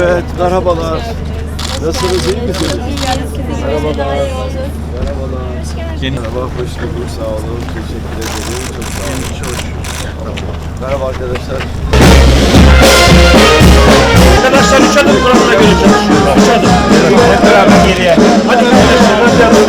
Evet, merhabalar. Nasılsınız, iyi misiniz? Merhabalar. Merhabalar. Merhaba, hoş bulduk. Sağ olun. Teşekkür ederim. Çok sağ olun. Çok Merhaba arkadaşlar. Arkadaşlar üç adım kuralına göre çalışıyoruz. Üç adım. Hep beraber geriye. Hadi arkadaşlar.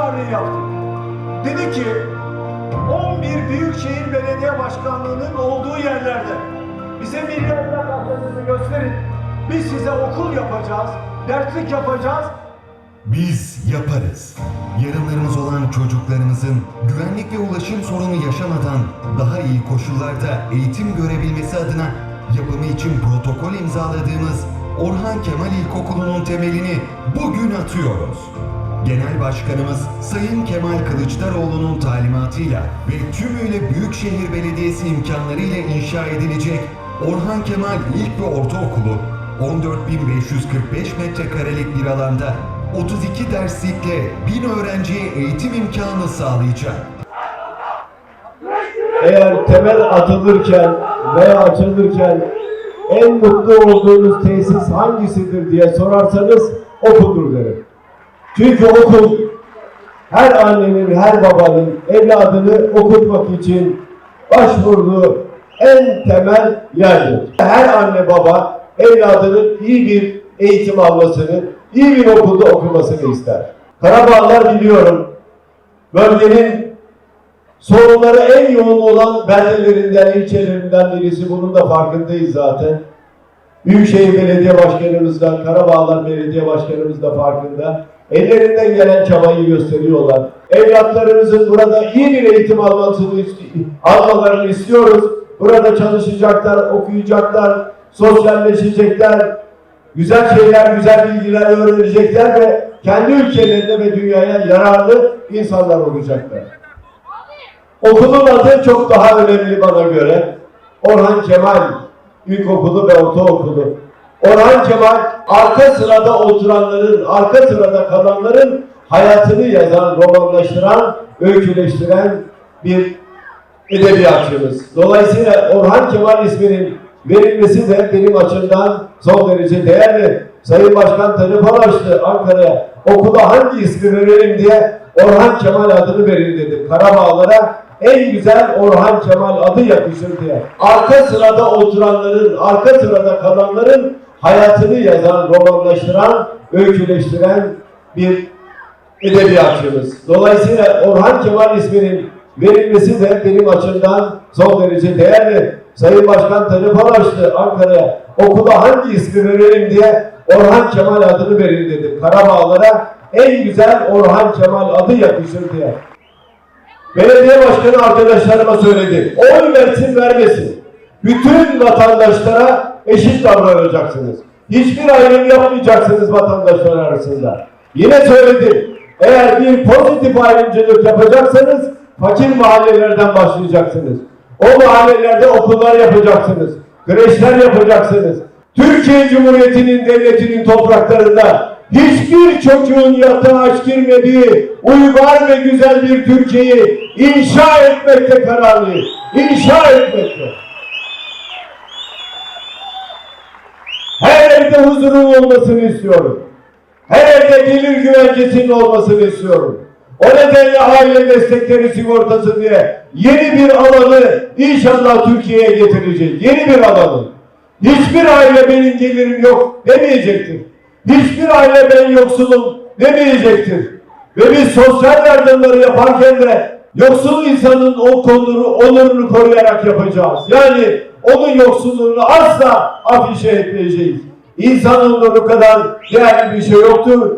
Çağrıyı yaptık. Dedi ki 11 Büyükşehir Belediye Başkanlığı'nın olduğu yerlerde bize milli emlak hakkınızı gösterin. Biz size okul yapacağız, derslik yapacağız, Biz yaparız. Yarınlarımız olan çocuklarımızın güvenlik ve ulaşım sorunu yaşamadan daha iyi koşullarda eğitim görebilmesi adına yapımı için protokol imzaladığımız Orhan Kemal İlkokulu'nun temelini bugün atıyoruz. Genel Başkanımız Sayın Kemal Kılıçdaroğlu'nun talimatıyla ve tümüyle Büyükşehir Belediyesi imkanlarıyla inşa edilecek Orhan Kemal İlk ve Ortaokulu 14.545 metrekarelik bir alanda 32 derslikle 1000 öğrenciye eğitim imkanı sağlayacak. Eğer temel atılırken veya açılırken en mutlu olduğunuz tesis hangisidir diye sorarsanız okuldur derim. Çünkü okul her annenin, her babanın evladını okutmak için başvurduğu en temel yerdir. Her anne baba evladının iyi bir eğitim almasını, iyi bir okulda okumasını ister. Karabağlar biliyorum, bölgenin sorunları en yoğun olan beldelerinden, ilçelerinden birisi. Bunun da farkındayız zaten. Büyükşehir Belediye Başkanımız da, Karabağlar Belediye Başkanımız da farkında. Ellerinden gelen çabayı gösteriyorlar. Evlatlarımızın burada iyi bir eğitim almasını, almalarını istiyoruz. Burada çalışacaklar, okuyacaklar, sosyalleşecekler, güzel şeyler, güzel bilgiler öğrenecekler ve kendi ülkelerine ve dünyaya yararlı insanlar olacaklar. Okulun adı çok daha önemli bana göre. Orhan Kemal İlkokulu ve Ortaokulu. Orhan Kemal arka sırada oturanların, arka sırada kalanların hayatını yazan, romanlaştıran, öyküleştiren bir edebiyatçımız. Dolayısıyla Orhan Kemal isminin verilmesi de benim açımdan son derece değerli. Sayın Başkan telefon açtı Ankara'ya. Okula hangi ismi verelim diye Orhan Kemal adını verin dedi. Karabağlara en güzel Orhan Kemal adı yakışır diye. Arka sırada oturanların, arka sırada kalanların hayatını yazan, romanlaştıran, öyküleştiren bir edebiyatçımız. Dolayısıyla Orhan Kemal isminin verilmesi de benim açımdan son derece değerli. Sayın Başkan telefon açtı Ankara'ya. Okula hangi ismi verelim diye Orhan Kemal adını verin dedi. Karabağlara en güzel Orhan Kemal adı yakışır diye. Belediye başkanı arkadaşlarıma söyledi. Oy versin vermesin. Bütün vatandaşlara eşit davranacaksınız. Hiçbir ayrım yapmayacaksınız vatandaşlar arasında. Yine söyledim. Eğer bir pozitif ayrımcılık yapacaksanız fakir mahallelerden başlayacaksınız. O mahallelerde okullar yapacaksınız. Kreşler yapacaksınız. Türkiye Cumhuriyeti'nin devletinin topraklarında hiçbir çocuğun yatağa aç girmediği uygar ve güzel bir Türkiye'yi inşa etmekte kararlıyız. İnşa etmekte. Her evde huzurun olmasını istiyorum. Her evde gelir güvencesinin olmasını istiyorum. O nedenle aile destekleri sigortası diye yeni bir alanı inşallah Türkiye'ye getireceğiz. Yeni bir alanı. Hiçbir aile benim gelirim yok demeyecektir. Hiçbir aile ben yoksulum demeyecektir. Ve biz sosyal yardımları yaparken de yoksul insanın o konuru, onurunu koruyarak yapacağız. Yani onun yoksulluğunu asla afişe etmeyeceğiz. İnsan onuru kadar değerli bir şey yoktur.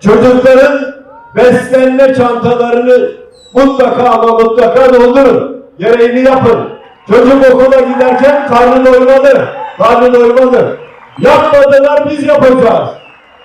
Çocukların beslenme çantalarını mutlaka ama mutlaka doldurun. Gereğini yapın. Çocuk okula giderken karnı doymalı. Karnı doymalı. Yapmadılar biz yapacağız.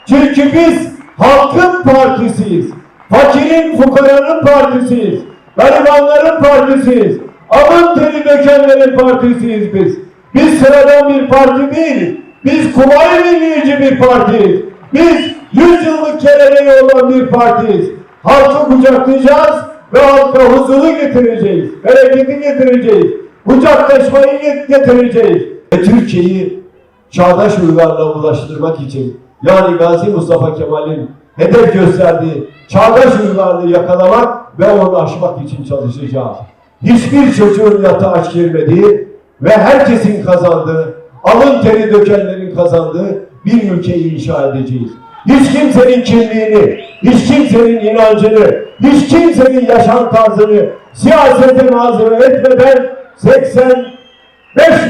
Çünkü biz halkın partisiyiz. Fakirin, fukaranın partisiyiz. Garibanların partisiyiz. Alın teri dökenlerin partisiyiz biz. Biz sıradan bir parti değiliz. Biz kuvayi millici bir partiyiz. Biz 100 yıllık geleneği olan bir partiyiz. Halkı kucaklayacağız ve halka huzuru getireceğiz. Bereketi getireceğiz. Kucaklaşmayı getireceğiz. Ve Türkiye'yi çağdaş uygarlığa ulaştırmak için yani Gazi Mustafa Kemal'in hedef gösterdiği çağdaş uygarlığı yakalamak ve onu aşmak için çalışacağız. Hiçbir çocuğun yatağa aç girmediği ve herkesin kazandığı, alın teri dökenlerin kazandığı bir ülkeyi inşa edeceğiz. Hiç kimsenin kimliğini, hiç kimsenin inancını, hiç kimsenin yaşam tarzını siyasete malzeme etmeden 85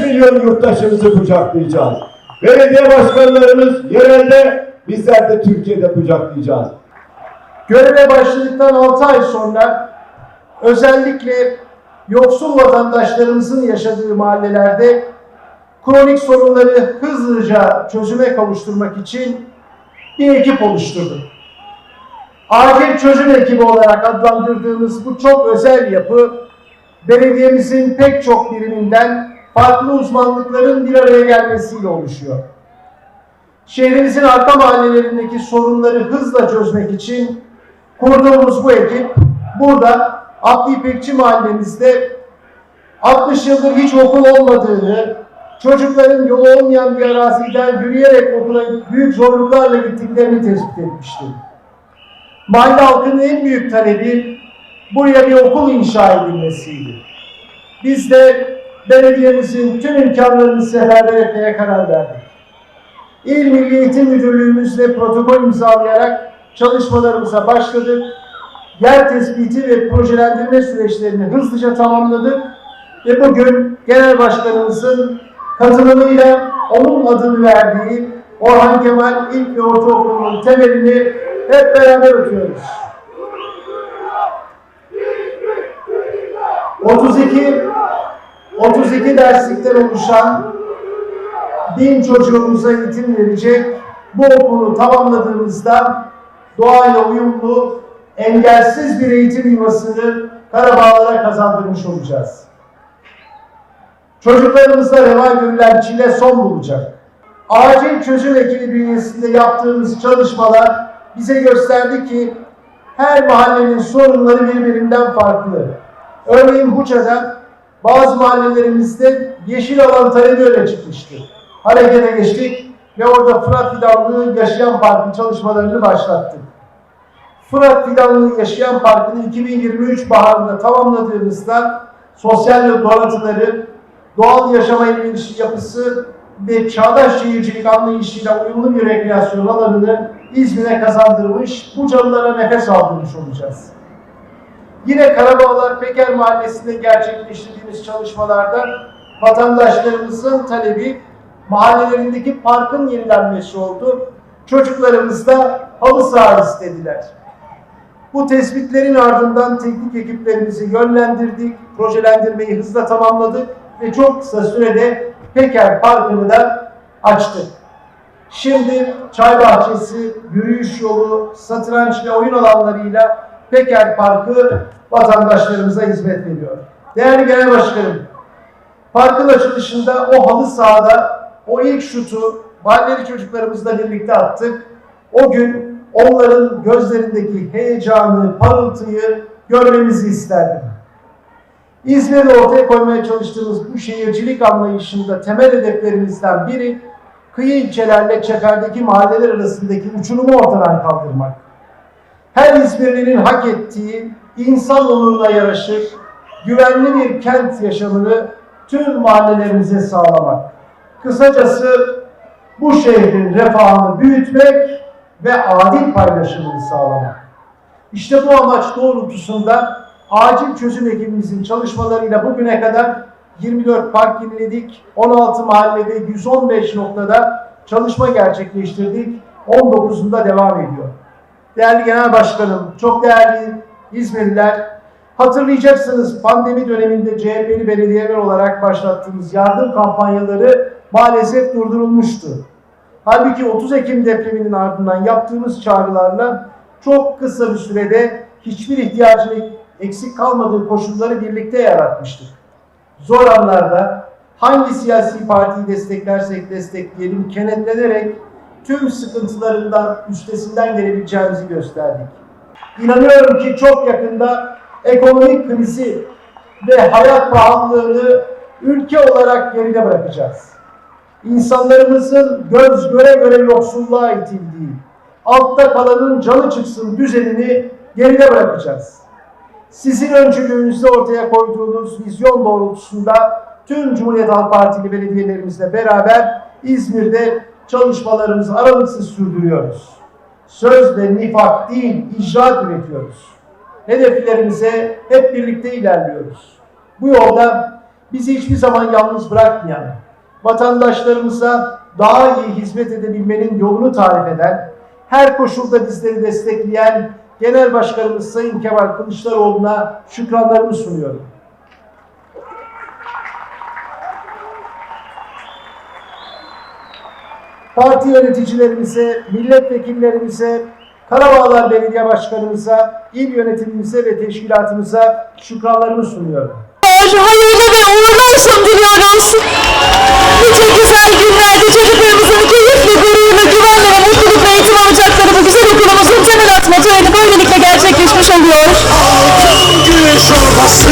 milyon yurttaşımızı kucaklayacağız. Belediye başkanlarımız yerelde, bizler de Türkiye'de kucaklayacağız. Göreve başladıktan 6 ay sonra özellikle yoksul vatandaşlarımızın yaşadığı mahallelerde kronik sorunları hızlıca çözüme kavuşturmak için bir ekip oluşturduk. Acil çözüm ekibi olarak adlandırdığımız bu çok özel yapı belediyemizin pek çok biriminden farklı uzmanlıkların bir araya gelmesiyle oluşuyor. Şehrimizin arka mahallelerindeki sorunları hızla çözmek için kurduğumuz bu ekip burada Abdi İpekçi mahallemizde 60 yıldır hiç okul olmadığını, çocukların yolu olmayan bir araziden yürüyerek okula büyük zorluklarla gittiklerini tespit etmiştir. Mahalle halkının en büyük talebi buraya bir okul inşa edilmesiydi. Biz de belediyemizin tüm imkanlarını seferber etmeye karar verdik. İl Milli Eğitim Müdürlüğümüzle protokol imzalayarak çalışmalarımıza başladık. Yer tespiti ve projelendirme süreçlerini hızlıca tamamladık ve bugün Genel Başkanımızın katılımıyla onun adını verdiği Orhan Kemal İlk ve Ortaokulu'nun temelini hep beraber atıyoruz. 32 32 derslikten oluşan bin çocuğumuza eğitim verecek bu okulu tamamladığımızda doğayla uyumlu, engelsiz bir eğitim yuvasını Karabağlara kazandırmış olacağız. Çocuklarımızda reva görülen çile son bulacak. Acil çözüm ekibi bünyesinde yaptığımız çalışmalar bize gösterdi ki her mahallenin sorunları birbirinden farklı. Örneğin Buça'da bazı mahallelerimizde yeşil alan talebi öne çıkmıştı. Harekete geçtik ve orada Fırat Fidanlığı Yaşayan Parkı çalışmalarını başlattık. Fırat Fidanlığı Yaşayan Parkı'nı 2023 baharında tamamladığımızda sosyal donatıları, doğal yaşama ilişki yapısı ve çağdaş şehircilik anlayışıyla uyumlu bir rekreasyon alanını İzmir'e kazandırmış, bu canlılara nefes aldırmış olacağız. Yine Karabağlar Peker Mahallesi'nde gerçekleştirdiğimiz çalışmalarda vatandaşlarımızın talebi mahallelerindeki parkın yenilenmesi oldu. Çocuklarımız da halı saha istediler. Bu tespitlerin ardından teknik ekiplerimizi yönlendirdik, projelendirmeyi hızla tamamladık ve çok kısa sürede Peker Parkı'nı da açtık. Şimdi çay bahçesi, yürüyüş yolu, satranç ve oyun alanlarıyla Peker Parkı vatandaşlarımıza hizmet veriyor. Değerli Genel Başkanım, parkın açılışında o halı sahada o ilk şutu mahalleli çocuklarımızla birlikte attık. O gün onların gözlerindeki heyecanı, parıltıyı görmemizi isterdim. İzmir'de ortaya koymaya çalıştığımız bu şehircilik anlayışında temel hedeflerimizden biri kıyı ilçelerle çeperdeki mahalleler arasındaki uçurumu ortadan kaldırmak. her İzmirli'nin hak ettiği insan onuruna yaraşır, güvenli bir kent yaşamını tüm mahallelerimize sağlamak. Kısacası bu şehrin refahını büyütmek ve adil paylaşımını sağlamak. İşte bu amaç doğrultusunda acil çözüm ekibimizin çalışmalarıyla bugüne kadar 24 park yeniledik, 16 mahallede 115 noktada çalışma gerçekleştirdik, 19'unda devam ediyor. Değerli Genel Başkanım, çok değerli İzmirliler, hatırlayacaksınız pandemi döneminde CHP'li belediyeler olarak başlattığımız yardım kampanyaları maalesef durdurulmuştu. Halbuki 30 Ekim depreminin ardından yaptığımız çağrılarla çok kısa bir sürede hiçbir ihtiyacın eksik kalmadığı koşulları birlikte yaratmıştık. Zor anlarda hangi siyasi partiyi desteklersek destekleyelim kenetlenerek tüm sıkıntılarından üstesinden gelebileceğimizi gösterdik. İnanıyorum ki çok yakında ekonomik krizi ve hayat pahalılığını ülke olarak geride bırakacağız insanlarımızın göz göre göre yoksulluğa itildiği, altta kalanın canı çıksın düzenini geride bırakacağız. Sizin öncülüğünüzde ortaya koyduğunuz vizyon doğrultusunda tüm Cumhuriyet Halk Partili belediyelerimizle beraber İzmir'de çalışmalarımızı aralıksız sürdürüyoruz. Söz ve nifak değil, icraat üretiyoruz. Hedeflerimize hep birlikte ilerliyoruz. Bu yolda bizi hiçbir zaman yalnız bırakmayan, vatandaşlarımıza daha iyi hizmet edebilmenin yolunu tarif eden, her koşulda bizleri destekleyen Genel Başkanımız Sayın Kemal Kılıçdaroğlu'na şükranlarımı sunuyorum. Parti yöneticilerimize, milletvekillerimize, Karabağlar Belediye Başkanımıza, il yönetimimize ve teşkilatımıza şükranlarımı sunuyorum. hayırlı ve uğurlu olsun diliyoruz nice güzel günlerde çocuklarımızın keyifli, gururlu, güvenle ve mutlulukla eğitim alacakları bu güzel okulumuzun temel atma töreni böylelikle gerçekleşmiş oluyor. Altın güneş olmasın.